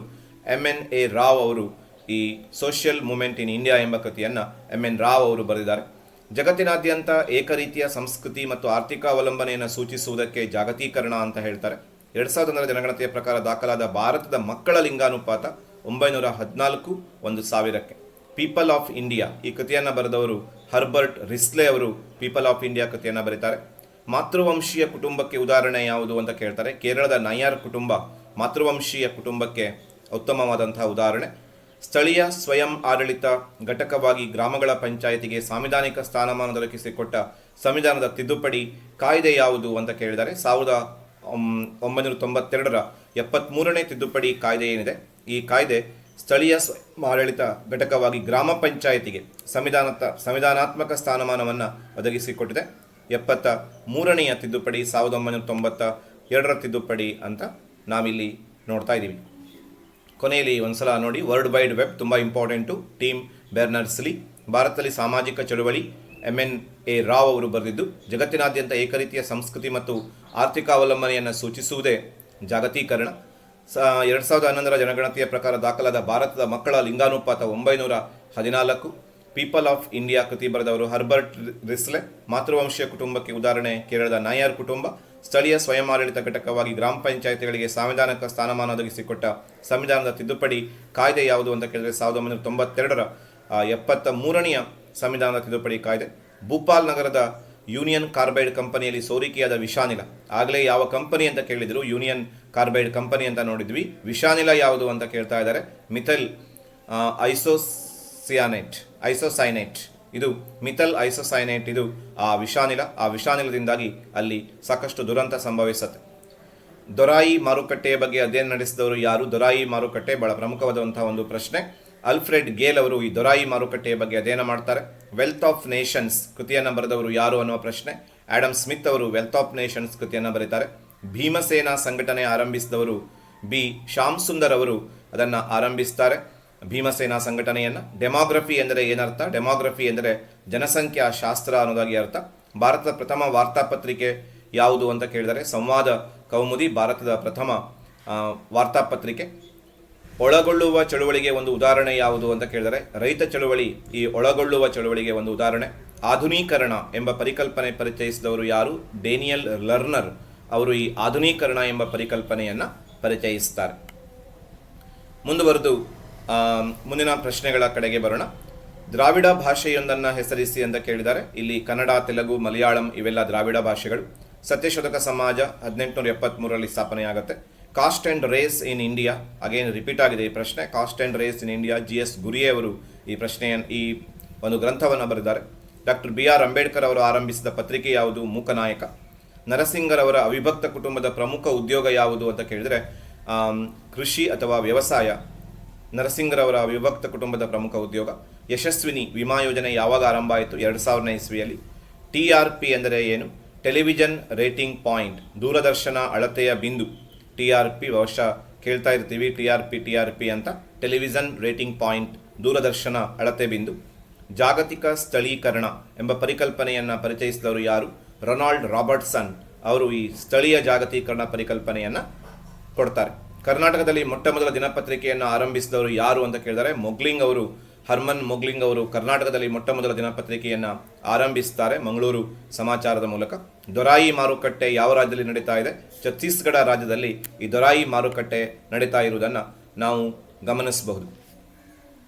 ಎಂ ಎನ್ ಎ ರಾವ್ ಅವರು. ಈ ಸೋಷಿಯಲ್ ಮೂಮೆಂಟ್ ಇನ್ ಇಂಡಿಯಾ ಎಂಬ ಕೃತಿಯನ್ನು ಎಂ ಎನ್ ರಾವ್ ಅವರು ಬರೆದಿದ್ದಾರೆ. ಜಗತ್ತಿನಾದ್ಯಂತ ಏಕರೀತಿಯ ಸಂಸ್ಕೃತಿ ಮತ್ತು ಆರ್ಥಿಕ ಅವಲಂಬನೆಯನ್ನು ಸೂಚಿಸುವುದಕ್ಕೆ ಜಾಗತೀಕರಣ ಅಂತ ಹೇಳ್ತಾರೆ. ಎರಡ್ ಸಾವಿರದ ಒಂದರ ಜನಗಣತಿಯ ಪ್ರಕಾರ ದಾಖಲಾದ ಭಾರತದ ಮಕ್ಕಳ ಲಿಂಗಾನುಪಾತ ಒಂಬೈನೂರ ಹದಿನಾಲ್ಕು ಒಂದು ಸಾವಿರಕ್ಕೆ. ಪೀಪಲ್ ಆಫ್ ಇಂಡಿಯಾ ಈ ಕೃತಿಯನ್ನು ಬರೆದವರು ಹರ್ಬರ್ಟ್ ರಿಸ್ಲೆ ಅವರು ಪೀಪಲ್ ಆಫ್ ಇಂಡಿಯಾ ಕೃತಿಯನ್ನು ಬರೀತಾರೆ. ಮಾತೃವಂಶೀಯ ಕುಟುಂಬಕ್ಕೆ ಉದಾಹರಣೆ ಯಾವುದು ಅಂತ ಕೇಳ್ತಾರೆ. ಕೇರಳದ ನಯ್ಯಾರ್ ಕುಟುಂಬ ಮಾತೃವಂಶೀಯ ಕುಟುಂಬಕ್ಕೆ ಉತ್ತಮವಾದಂತಹ ಉದಾಹರಣೆ. ಸ್ಥಳೀಯ ಸ್ವಯಂ ಆಡಳಿತ ಘಟಕವಾಗಿ ಗ್ರಾಮಗಳ ಪಂಚಾಯಿತಿಗೆ ಸಾಂವಿಧಾನಿಕ ಸ್ಥಾನಮಾನ ದೊರಕಿಸಿಕೊಟ್ಟ ಸಂವಿಧಾನದ ತಿದ್ದುಪಡಿ ಕಾಯ್ದೆ ಯಾವುದು ಅಂತ ಕೇಳಿದರೆ ಸಾವಿರದ ಒಂಬೈನೂರ ತೊಂಬತ್ತೆರಡರ ಎಪ್ಪತ್ತ್ಮೂರನೇ ತಿದ್ದುಪಡಿ ಕಾಯ್ದೆ ಏನಿದೆ? ಈ ಕಾಯ್ದೆ ಸ್ಥಳೀಯ ಸ್ವಯಂ ಆಡಳಿತ ಘಟಕವಾಗಿ ಗ್ರಾಮ ಪಂಚಾಯಿತಿಗೆ ಸಂವಿಧಾನ ಸಂವಿಧಾನಾತ್ಮಕ ಸ್ಥಾನಮಾನವನ್ನು ಒದಗಿಸಿಕೊಟ್ಟಿದೆ. ಎಪ್ಪತ್ತ ಮೂರನೆಯ ತಿದ್ದುಪಡಿ ಸಾವಿರದ ಒಂಬೈನೂರ ತೊಂಬತ್ತ ಎರಡರ ತಿದ್ದುಪಡಿ ಅಂತ ನಾವಿಲ್ಲಿ ನೋಡ್ತಾ ಇದ್ದೀವಿ. ಕೊನೆಯಲ್ಲಿ ಒಂದ್ಸಲ ನೋಡಿ ವರ್ಲ್ಡ್ ವೈಡ್ ವೆಬ್ ತುಂಬ ಇಂಪಾರ್ಟೆಂಟು ಟೀಮ್ ಬೆರ್ನರ್ಸ್ಲಿ ಭಾರತದಲ್ಲಿ ಸಾಮಾಜಿಕ ಚಳುವಳಿ ಎಂ ಎನ್ ಎ ರಾವ್ ಅವರು ಬರೆದಿದ್ದು, ಜಗತ್ತಿನಾದ್ಯಂತ ಏಕರೀತಿಯ ಸಂಸ್ಕೃತಿ ಮತ್ತು ಆರ್ಥಿಕ ಅವಲಂಬನೆಯನ್ನು ಸೂಚಿಸುವುದೇ ಜಾಗತೀಕರಣ. ಸ, ಎರಡು ಸಾವಿರದ ಹನ್ನೊಂದರ ಜನಗಣತಿಯ ಪ್ರಕಾರ ದಾಖಲಾದ ಭಾರತದ ಮಕ್ಕಳ ಲಿಂಗಾನುಪಾತ ಒಂಬೈನೂರ ಹದಿನಾಲ್ಕು. ಪೀಪಲ್ ಆಫ್ ಇಂಡಿಯಾ ಕೃತಿ ಬರೆದವರು ಹರ್ಬರ್ಟ್ ರಿಸ್ಲೆ, ಮಾತೃವಂಶೀಯ ಕುಟುಂಬಕ್ಕೆ ಉದಾಹರಣೆ ಕೇರಳದ ನಾಯರ್ ಕುಟುಂಬ. ಸ್ಥಳೀಯ ಸ್ವಯಂ ಆಡಳಿತ ಘಟಕವಾಗಿ ಗ್ರಾಮ ಪಂಚಾಯಿತಿಗಳಿಗೆ ಸಾಂವಿಧಾನಿಕ ಸ್ಥಾನಮಾನ ಒದಗಿಸಿಕೊಟ್ಟ ಸಂವಿಧಾನದ ತಿದ್ದುಪಡಿ ಕಾಯ್ದೆ ಯಾವುದು ಅಂತ ಕೇಳಿದರೆ ಸಾವಿರದ ಒಂಬೈನೂರ ತೊಂಬತ್ತೆರಡರ ಎಪ್ಪತ್ತ ಮೂರನೆಯ ಸಂವಿಧಾನದ ತಿದ್ದುಪಡಿ ಕಾಯ್ದೆ. ಭೂಪಾಲ್ ನಗರದ ಯೂನಿಯನ್ ಕಾರ್ಬೈಡ್ ಕಂಪನಿಯಲ್ಲಿ ಸೋರಿಕೆಯಾದ ವಿಷಾನಿಲ. ಆಗಲೇ ಯಾವ ಕಂಪನಿ ಅಂತ ಕೇಳಿದ್ರು, ಯೂನಿಯನ್ ಕಾರ್ಬೈಡ್ ಕಂಪನಿ ಅಂತ ನೋಡಿದ್ವಿ. ವಿಷಾನಿಲ ಯಾವುದು ಅಂತ ಕೇಳ್ತಾ ಇದ್ದಾರೆ. Methyl isocyanate, isocyanate. ಇದು ಮಿಥಲ್ ಐಸೋಸೈನೇಟ್, ಇದು ಆ ವಿಷಾನಿಲ, ಆ ವಿಷಾನಿಲದಿಂದಾಗಿ ಅಲ್ಲಿ ಸಾಕಷ್ಟು ದುರಂತ ಸಂಭವಿಸುತ್ತೆ. ದೊರಾಯಿ ಮಾರುಕಟ್ಟೆಯ ಬಗ್ಗೆ ಅಧ್ಯಯನ ನಡೆಸಿದವರು ಯಾರು? ದೊರಾಯಿ ಮಾರುಕಟ್ಟೆ ಬಹಳ ಪ್ರಮುಖವಾದಂತಹ ಒಂದು ಪ್ರಶ್ನೆ. ಅಲ್ಫ್ರೆಡ್ ಗೇಲ್ ಅವರು ಈ ದೊರಾಯಿ ಮಾರುಕಟ್ಟೆಯ ಬಗ್ಗೆ ಅಧ್ಯಯನ ಮಾಡ್ತಾರೆ. ವೆಲ್ತ್ ಆಫ್ ನೇಷನ್ಸ್ ಕೃತಿಯನ್ನು ಬರೆದವರು ಯಾರು ಅನ್ನುವ ಪ್ರಶ್ನೆ. ಆಡಮ್ ಸ್ಮಿತ್ ಅವರು ವೆಲ್ತ್ ಆಫ್ ನೇಷನ್ಸ್ ಕೃತಿಯನ್ನು ಬರೀತಾರೆ. ಭೀಮಸೇನಾ ಸಂಘಟನೆ ಆರಂಭಿಸಿದವರು ಬಿ. ಶ್ಯಾಮ್ ಸುಂದರ್ ಅವರು ಅದನ್ನು ಆರಂಭಿಸ್ತಾರೆ. ಭೀಮಸೇನಾ ಸಂಘಟನೆಯನ್ನು ಡೆಮಾಗ್ರಫಿ ಎಂದರೆ ಏನರ್ಥ? ಡೆಮಾಗ್ರಫಿ ಎಂದರೆ ಜನಸಂಖ್ಯಾ ಶಾಸ್ತ್ರ ಅನ್ನೋದಾಗಿ ಅರ್ಥ. ಭಾರತದ ಪ್ರಥಮ ವಾರ್ತಾಪತ್ರಿಕೆ ಯಾವುದು ಅಂತ ಕೇಳಿದರೆ ಸಂವಾದ ಕೌಮುದಿ ಭಾರತದ ಪ್ರಥಮ ವಾರ್ತಾಪತ್ರಿಕೆ ಒಳಗೊಳ್ಳುವ ಚಳುವಳಿಗೆ ಒಂದು ಉದಾಹರಣೆ ಯಾವುದು ಅಂತ ಕೇಳಿದರೆ ರೈತ ಚಳುವಳಿ ಈ ಒಳಗೊಳ್ಳುವ ಚಳುವಳಿಗೆ ಒಂದು ಉದಾಹರಣೆ. ಆಧುನೀಕರಣ ಎಂಬ ಪರಿಕಲ್ಪನೆ ಪರಿಚಯಿಸಿದವರು ಯಾರು? ಡೇನಿಯಲ್ ಲರ್ನರ್ ಅವರು ಈ ಆಧುನೀಕರಣ ಎಂಬ ಪರಿಕಲ್ಪನೆಯನ್ನು ಪರಿಚಯಿಸ್ತಾರೆ. ಮುಂದುವರೆದು ಮುಂದಿನ ಪ್ರಶ್ನೆಗಳ ಕಡೆಗೆ ಬರೋಣ. ದ್ರಾವಿಡ ಭಾಷೆಯೊಂದನ್ನು ಹೆಸರಿಸಿ ಅಂತ ಕೇಳಿದ್ದಾರೆ. ಇಲ್ಲಿ ಕನ್ನಡ, ತೆಲುಗು, ಮಲಯಾಳಂ ಇವೆಲ್ಲ ದ್ರಾವಿಡ ಭಾಷೆಗಳು. ಸತ್ಯಶೋಧಕ ಸಮಾಜ ಹದಿನೆಂಟುನೂರ ಎಪ್ಪತ್ತ್ಮೂರರಲ್ಲಿ ಸ್ಥಾಪನೆಯಾಗುತ್ತೆ. Caste and race in India again repeat ಆಗಿದೆ ಈ ಪ್ರಶ್ನೆ. Caste and race in India G S ಗುರಿಯವರು ಈ ಪ್ರಶ್ನೆಯನ್ನು ಈ ಒಂದು ಗ್ರಂಥವನ್ನು ಬರೆದಿದ್ದಾರೆ ಡಾಕ್ಟರ್ ಬಿ ಆರ್ ಅಂಬೇಡ್ಕರ್ ಅವರು ಆರಂಭಿಸಿದ ಪತ್ರಿಕೆ ಯಾವುದು? ಮೂಕನಾಯಕ. ನರಸಿಂಗರವರ ಅವಿಭಕ್ತ ಕುಟುಂಬದ ಪ್ರಮುಖ ಉದ್ಯೋಗ ಯಾವುದು ಅಂತ ಕೇಳಿದರೆ ಕೃಷಿ ಅಥವಾ ವ್ಯವಸಾಯ. ನರಸಿಂಗರವರ ವಿಭಕ್ತ ಕುಟುಂಬದ ಪ್ರಮುಖ ಉದ್ಯೋಗ. ಯಶಸ್ವಿನಿ ವಿಮಾ ಯೋಜನೆ ಯಾವಾಗ ಆರಂಭ ಆಯಿತು? ಎರಡು ಸಾವಿರನೇ ಇಸ್ವಿಯಲ್ಲಿ. ಟಿ ಆರ್ ಪಿ ಎಂದರೆ ಏನು? Television rating point. ದೂರದರ್ಶನ ಅಳತೆಯ ಬಿಂದು. ಟಿ ಆರ್ ಪಿ ಬಹುಶಃ ಕೇಳ್ತಾ ಇರ್ತೀವಿ. T R P, T R P ಅಂತ. Television rating point. ದೂರದರ್ಶನ ಅಳತೆ ಬಿಂದು. ಜಾಗತಿಕ ಸ್ಥಳೀಕರಣ ಎಂಬ ಪರಿಕಲ್ಪನೆಯನ್ನು ಪರಿಚಯಿಸಿದವರು ಯಾರು? Ronald Robertson. ಅವರು ಈ ಸ್ಥಳೀಯ ಜಾಗತೀಕರಣ ಪರಿಕಲ್ಪನೆಯನ್ನು ಕೊಡ್ತಾರೆ. ಕರ್ನಾಟಕದಲ್ಲಿ ಮೊಟ್ಟ ಮೊದಲ ದಿನಪತ್ರಿಕೆಯನ್ನು ಆರಂಭಿಸಿದವರು ಯಾರು ಅಂತ ಕೇಳಿದರೆ ಮೊಗ್ಲಿಂಗ್ ಅವರು, ಹರ್ಮನ್ ಮೊಗ್ಲಿಂಗ್ ಅವರು ಕರ್ನಾಟಕದಲ್ಲಿ ಮೊಟ್ಟ ಮೊದಲ ದಿನಪತ್ರಿಕೆಯನ್ನು ಆರಂಭಿಸ್ತಾರೆ ಮಂಗಳೂರು ಸಮಾಚಾರದ ಮೂಲಕ. ದೊರಾಯಿ ಮಾರುಕಟ್ಟೆ ಯಾವ ರಾಜ್ಯದಲ್ಲಿ ನಡೀತಾ ಇದೆ? ಛತ್ತೀಸ್ಗಢ ರಾಜ್ಯದಲ್ಲಿ ಈ ದೊರಾಯಿ ಮಾರುಕಟ್ಟೆ ನಡೀತಾ ಇರುವುದನ್ನು ನಾವು ಗಮನಿಸಬಹುದು.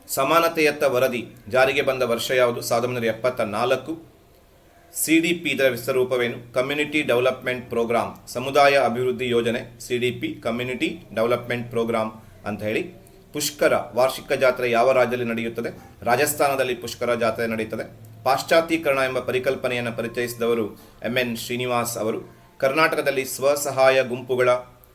ಸಮಾನತೆಯತ್ತ ವರದಿ ಜಾರಿಗೆ ಬಂದ ವರ್ಷ ಯಾವುದು? ಸಾವಿರದ ಒಂಬೈನೂರ ಎಪ್ಪತ್ತ ನಾಲ್ಕು ಸಿ ಡಿ ಪಿ ಇದರ ವಿಸ್ತರೂಪವೇನು ಕಮ್ಯುನಿಟಿ ಡೆವಲಪ್ಮೆಂಟ್ ಪ್ರೋಗ್ರಾಮ್ ಸಮುದಾಯ ಅಭಿವೃದ್ಧಿ ಯೋಜನೆ ಸಿಡಿಪಿ ಕಮ್ಯುನಿಟಿ ಡೆವಲಪ್ಮೆಂಟ್ ಪ್ರೋಗ್ರಾಮ್ ಅಂತ ಹೇಳಿ ಪುಷ್ಕರ ವಾರ್ಷಿಕ ಜಾತ್ರೆ ಯಾವ ರಾಜ್ಯದಲ್ಲಿ ನಡೆಯುತ್ತದೆ? ರಾಜಸ್ಥಾನದಲ್ಲಿ ಪುಷ್ಕರ ಜಾತ್ರೆ ನಡೆಯುತ್ತದೆ ಪಾಶ್ಚಾತ್ಯೀಕರಣ ಎಂಬ ಪರಿಕಲ್ಪನೆಯನ್ನು ಪರಿಚಯಿಸಿದವರು ಎಂ ಎನ್ ಶ್ರೀನಿವಾಸ್ ಅವರು. ಕರ್ನಾಟಕದಲ್ಲಿ ಸ್ವಸಹಾಯ ಗುಂಪುಗಳ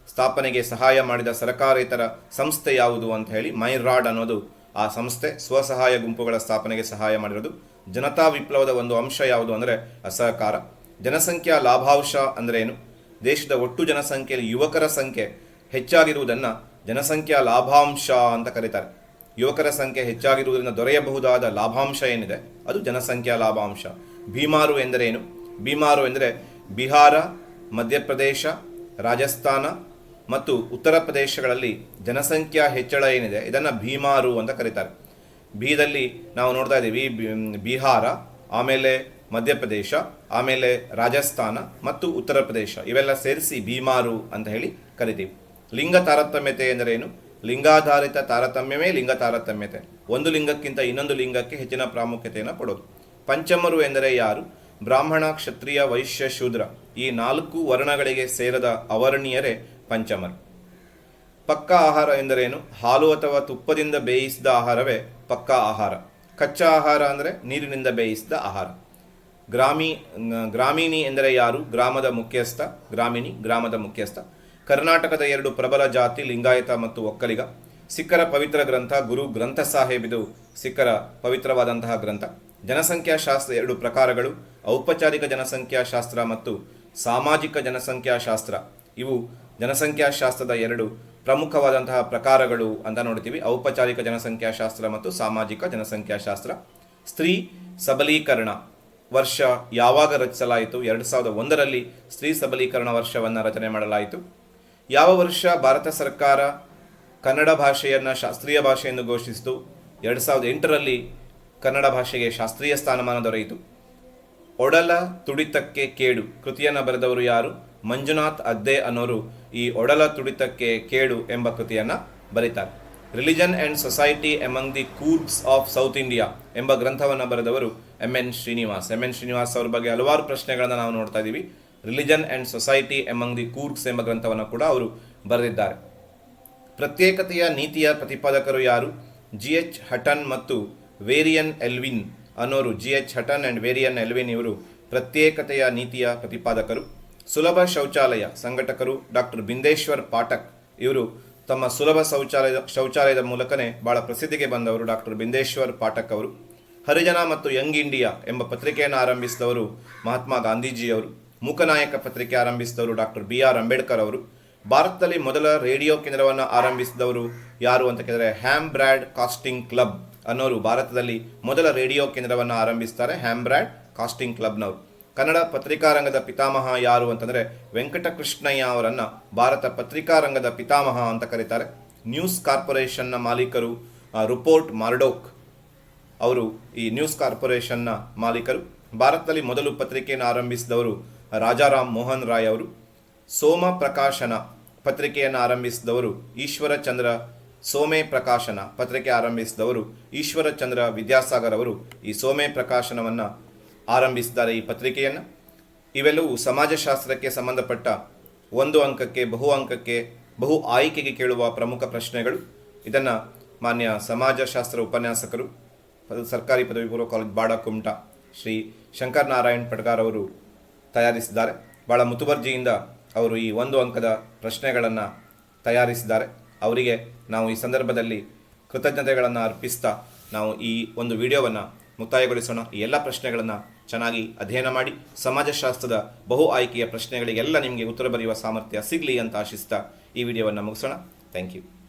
ಸ್ಥಾಪನೆಗೆ ಸಹಾಯ ಮಾಡಿದ ಸರ್ಕಾರೇತರ ಸಂಸ್ಥೆ ಯಾವುದು ಅಂತ ಹೇಳಿ ಮೈರಾಡ್ ಅನ್ನೋದು ಆ ಸಂಸ್ಥೆ ಸ್ವಸಹಾಯ ಗುಂಪುಗಳ ಸ್ಥಾಪನೆಗೆ ಸಹಾಯ ಮಾಡಿರೋದು. ಜನತಾ ವಿಪ್ಲವದ ಒಂದು ಅಂಶ ಯಾವುದು ಅಂದರೆ ಅಸಹಕಾರ. ಜನಸಂಖ್ಯಾ ಲಾಭಾಂಶ ಅಂದರೆ ಏನು? ದೇಶದ ಒಟ್ಟು ಜನಸಂಖ್ಯೆಯಲ್ಲಿ ಯುವಕರ ಸಂಖ್ಯೆ ಹೆಚ್ಚಾಗಿರುವುದನ್ನು ಜನಸಂಖ್ಯಾ ಲಾಭಾಂಶ ಅಂತ ಕರೀತಾರೆ. ಯುವಕರ ಸಂಖ್ಯೆ ಹೆಚ್ಚಾಗಿರುವುದರಿಂದ ದೊರೆಯಬಹುದಾದ ಲಾಭಾಂಶ ಏನಿದೆ? ಅದು ಜನಸಂಖ್ಯಾ ಲಾಭಾಂಶ. ಭೀಮಾರು ಎಂದರೇನು ಭೀಮಾರು ಎಂದರೆ ಬಿಹಾರ, ಮಧ್ಯಪ್ರದೇಶ, ರಾಜಸ್ಥಾನ ಮತ್ತು ಉತ್ತರ ಪ್ರದೇಶಗಳಲ್ಲಿ ಜನಸಂಖ್ಯಾ ಹೆಚ್ಚಳ ಏನಿದೆ? ಇದನ್ನು ಭೀಮಾರು ಅಂತ ಕರೀತಾರೆ. ಬೀದಲ್ಲಿ ನಾವು ನೋಡ್ತಾ ಇದ್ದೀವಿ ಬಿಹಾರ, ಆಮೇಲೆ ಮಧ್ಯಪ್ರದೇಶ, ಆಮೇಲೆ ರಾಜಸ್ಥಾನ ಮತ್ತು ಉತ್ತರ ಪ್ರದೇಶ. ಇವೆಲ್ಲ ಸೇರಿಸಿ ಭೀಮಾರು ಅಂತ ಹೇಳಿ ಕರಿತೀವಿ. ಲಿಂಗ ತಾರತಮ್ಯತೆ ಎಂದರೇನು ಲಿಂಗಾಧಾರಿತ ತಾರತಮ್ಯವೇ ಲಿಂಗ ತಾರತಮ್ಯತೆ. ಒಂದು ಲಿಂಗಕ್ಕಿಂತ ಇನ್ನೊಂದು ಲಿಂಗಕ್ಕೆ ಹೆಚ್ಚಿನ ಪ್ರಾಮುಖ್ಯತೆಯನ್ನು ಕೊಡೋದು. ಪಂಚಮರು ಎಂದರೆ ಯಾರು? ಬ್ರಾಹ್ಮಣ, ಕ್ಷತ್ರಿಯ, ವೈಶ್ಯ, ಶೂದ್ರ. ಈ ನಾಲ್ಕು ವರ್ಣಗಳಿಗೆ ಸೇರದ ಅವರ್ಣೀಯರೇ ಪಂಚಮರು. ಪಕ್ಕಾ ಆಹಾರ ಎಂದರೇನು ಹಾಲು ಅಥವಾ ತುಪ್ಪದಿಂದ ಬೇಯಿಸಿದ ಆಹಾರವೇ ಪಕ್ಕಾ ಆಹಾರ. ಕಚ್ಚಾ ಆಹಾರ ಅಂದರೆ ನೀರಿನಿಂದ ಬೇಯಿಸಿದ ಆಹಾರ. ಗ್ರಾಮೀ ಗ್ರಾಮೀಣಿ ಎಂದರೆ ಯಾರು? ಗ್ರಾಮದ ಮುಖ್ಯಸ್ಥ, ಗ್ರಾಮೀಣಿ, ಗ್ರಾಮದ ಮುಖ್ಯಸ್ಥ. ಕರ್ನಾಟಕದ ಎರಡು ಪ್ರಬಲ ಜಾತಿ ಲಿಂಗಾಯತ ಮತ್ತು ಒಕ್ಕಲಿಗ. ಸಿಖ್ಖರ ಪವಿತ್ರ ಗ್ರಂಥ, ಗುರು ಗ್ರಂಥ ಸಾಹೇಬ್ ಇದು ಸಿಖ್ಖರ ಪವಿತ್ರವಾದಂತಹ ಗ್ರಂಥ. ಜನಸಂಖ್ಯಾಶಾಸ್ತ್ರ ಎರಡು ಪ್ರಕಾರಗಳು. ಔಪಚಾರಿಕ ಜನಸಂಖ್ಯಾಶಾಸ್ತ್ರ ಮತ್ತು ಸಾಮಾಜಿಕ ಜನಸಂಖ್ಯಾಶಾಸ್ತ್ರ ಇವು ಜನಸಂಖ್ಯಾಶಾಸ್ತ್ರದ ಎರಡು ಪ್ರಮುಖವಾದಂತಹ ಪ್ರಕಾರಗಳು ಅಂತ ನೋಡ್ತೀವಿ. ಔಪಚಾರಿಕ ಜನಸಂಖ್ಯಾಶಾಸ್ತ್ರ ಮತ್ತು ಸಾಮಾಜಿಕ ಜನಸಂಖ್ಯಾಶಾಸ್ತ್ರ. ಸ್ತ್ರೀ ಸಬಲೀಕರಣ ವರ್ಷ ಯಾವಾಗ ರಚಿಸಲಾಯಿತು? ಎರಡು ಸಾವಿರದ ಒಂದರಲ್ಲಿ ಸ್ತ್ರೀ ಸಬಲೀಕರಣ ವರ್ಷವನ್ನು ರಚನೆ ಮಾಡಲಾಯಿತು. ಯಾವ ವರ್ಷ ಭಾರತ ಸರ್ಕಾರ ಕನ್ನಡ ಭಾಷೆಯನ್ನು ಶಾಸ್ತ್ರೀಯ ಭಾಷೆಯನ್ನು ಘೋಷಿಸಿತು? ಎರಡು ಸಾವಿರದ ಎಂಟರಲ್ಲಿ ಕನ್ನಡ ಭಾಷೆಗೆ ಶಾಸ್ತ್ರೀಯ ಸ್ಥಾನಮಾನ ದೊರೆಯಿತು. ಒಡಲ ತುಡಿತಕ್ಕೆ ಕೇಡು ಕೃತಿಯನ್ನು ಬರೆದವರು ಯಾರು? ಮಂಜುನಾಥ್ ಅದ್ದೆ ಅನ್ನೋರು ಈ ಒಡಲ ತುಡಿತಕ್ಕೆ ಕೇಡು ಎಂಬ ಕೃತಿಯನ್ನು ಬರೀತಾರೆ. Religion and society among the Coorgs of South India ಎಂಬ ಗ್ರಂಥವನ್ನು ಬರೆದವರು M N Srinivas. M N Srinivas ಅವ್ರ ಬಗ್ಗೆ ಹಲವಾರು ಪ್ರಶ್ನೆಗಳನ್ನು ನಾವು ನೋಡ್ತಾ ಇದ್ದೀವಿ religion and society among the Coorgs ಎಂಬ ಗ್ರಂಥವನ್ನು ಕೂಡ ಅವರು ಬರೆದಿದ್ದಾರೆ. ಪ್ರತ್ಯೇಕತೆಯ ನೀತಿಯ ಪ್ರತಿಪಾದಕರು ಯಾರು? ಜಿ ಎಚ್ ಹಟನ್ ಮತ್ತು ವೇರಿಯನ್ ಎಲ್ವಿನ್ ಅನ್ನೋರು. G H Hutton and Verrier Elwin ಇವರು ಪ್ರತ್ಯೇಕತೆಯ ನೀತಿಯ ಪ್ರತಿಪಾದಕರು. ಸುಲಭ ಶೌಚಾಲಯ ಸಂಘಟಕರು ಡಾಕ್ಟರ್ ಬಿಂದೇಶ್ವರ್ ಪಾಠಕ್ ಇವರು ತಮ್ಮ ಸುಲಭ ಶೌಚಾಲಯದ ಶೌಚಾಲಯದ ಮೂಲಕನೇ ಬಹಳ ಪ್ರಸಿದ್ಧಿಗೆ ಬಂದವರು ಡಾಕ್ಟರ್ ಬಿಂದೇಶ್ವರ್ ಪಾಠಕ್ ಅವರು. ಹರಿಜನ ಮತ್ತು ಯಂಗ್ ಇಂಡಿಯಾ ಎಂಬ ಪತ್ರಿಕೆಯನ್ನು ಆರಂಭಿಸಿದವರು ಮಹಾತ್ಮ ಗಾಂಧೀಜಿಯವರು. ಮೂಕನಾಯಕ ಪತ್ರಿಕೆ ಆರಂಭಿಸಿದವರು ಡಾಕ್ಟರ್ ಬಿ ಆರ್ ಅಂಬೇಡ್ಕರ್ ಅವರು. ಭಾರತದಲ್ಲಿ ಮೊದಲ ರೇಡಿಯೋ ಕೇಂದ್ರವನ್ನು ಆರಂಭಿಸಿದವರು ಯಾರು ಅಂತ ಕೇಳಿದರೆ ಹ್ಯಾಮ್ ಬ್ರ್ಯಾಡ್ ಕಾಸ್ಟಿಂಗ್ ಕ್ಲಬ್ ಅನ್ನೋರು ಭಾರತದಲ್ಲಿ ಮೊದಲ ರೇಡಿಯೋ ಕೇಂದ್ರವನ್ನು ಆರಂಭಿಸ್ತಾರೆ ಹ್ಯಾಮ್ ಬ್ರ್ಯಾಡ್ ಕಾಸ್ಟಿಂಗ್ ಕ್ಲಬ್ನವರು. ಕನ್ನಡ ಪತ್ರಿಕಾರಂಗದ ಪಿತಾಮಹ ಯಾರು ಅಂತಂದರೆ ವೆಂಕಟಕೃಷ್ಣಯ್ಯ ಅವರನ್ನು ಭಾರತ ಪತ್ರಿಕಾರಂಗದ ಪಿತಾಮಹ ಅಂತ ಕರೀತಾರೆ. ನ್ಯೂಸ್ ಕಾರ್ಪೊರೇಷನ್ನ ಮಾಲೀಕರು ರುಪೋರ್ಟ್ ಮಾರ್ಡೋಕ್ ಅವರು ಈ ನ್ಯೂಸ್ ಕಾರ್ಪೊರೇಷನ್ನ ಮಾಲೀಕರು. ಭಾರತದಲ್ಲಿ ಮೊದಲು ಪತ್ರಿಕೆಯನ್ನು ಆರಂಭಿಸಿದವರು ರಾಜಾರಾಮ್ ಮೋಹನ್ ರಾಯ್ ಅವರು. ಸೋಮ ಪ್ರಕಾಶನ ಪತ್ರಿಕೆಯನ್ನು ಆರಂಭಿಸಿದವರು ಈಶ್ವರಚಂದ್ರ, ಸೋಮೆ ಪ್ರಕಾಶನ ಪತ್ರಿಕೆ ಆರಂಭಿಸಿದವರು ಈಶ್ವರಚಂದ್ರ ವಿದ್ಯಾಸಾಗರ್ ಅವರು. ಈ ಸೋಮೆ ಪ್ರಕಾಶನವನ್ನು ಆರಂಭಿಸಿದ್ದಾರೆ ಈ ಪತ್ರಿಕೆಯನ್ನು. ಇವೆಲ್ಲವೂ ಸಮಾಜಶಾಸ್ತ್ರಕ್ಕೆ ಸಂಬಂಧಪಟ್ಟ ಒಂದು ಅಂಕಕ್ಕೆ, ಬಹು ಅಂಕಕ್ಕೆ, ಬಹು ಆಯ್ಕೆಗೆ ಕೇಳುವ ಪ್ರಮುಖ ಪ್ರಶ್ನೆಗಳು. ಇದನ್ನು ಮಾನ್ಯ ಸಮಾಜಶಾಸ್ತ್ರ ಉಪನ್ಯಾಸಕರು, ಸರ್ಕಾರಿ ಪದವಿ ಪೂರ್ವ ಕಾಲೇಜ್ ಬಾಡ ಕುಮಟಾ ಶ್ರೀ ಶಂಕರ್ ನಾರಾಯಣ್ ಪಡ್ಗಾರ್ ಅವರು ತಯಾರಿಸಿದ್ದಾರೆ. ಭಾಳ ಮುತುವರ್ಜಿಯಿಂದ ಅವರು ಈ ಒಂದು ಅಂಕದ ಪ್ರಶ್ನೆಗಳನ್ನು ತಯಾರಿಸಿದ್ದಾರೆ. ಅವರಿಗೆ ನಾವು ಈ ಸಂದರ್ಭದಲ್ಲಿ ಕೃತಜ್ಞತೆಗಳನ್ನು ಅರ್ಪಿಸ್ತಾ ನಾವು ಈ ಒಂದು ವಿಡಿಯೋವನ್ನು ಮುಕ್ತಾಯಗೊಳಿಸೋಣ. ಈ ಎಲ್ಲ ಪ್ರಶ್ನೆಗಳನ್ನು ಚೆನ್ನಾಗಿ ಅಧ್ಯಯನ ಮಾಡಿ ಸಮಾಜಶಾಸ್ತ್ರದ ಬಹು ಆಯ್ಕೆಯ ಪ್ರಶ್ನೆಗಳಿಗೆಲ್ಲ ನಿಮಗೆ ಉತ್ತರ ಬರೆಯುವ ಸಾಮರ್ಥ್ಯ ಸಿಗಲಿ ಅಂತ ಆಶಿಸ್ತಾ ಈ ವಿಡಿಯೋವನ್ನು ಮುಗಿಸೋಣ. Thank you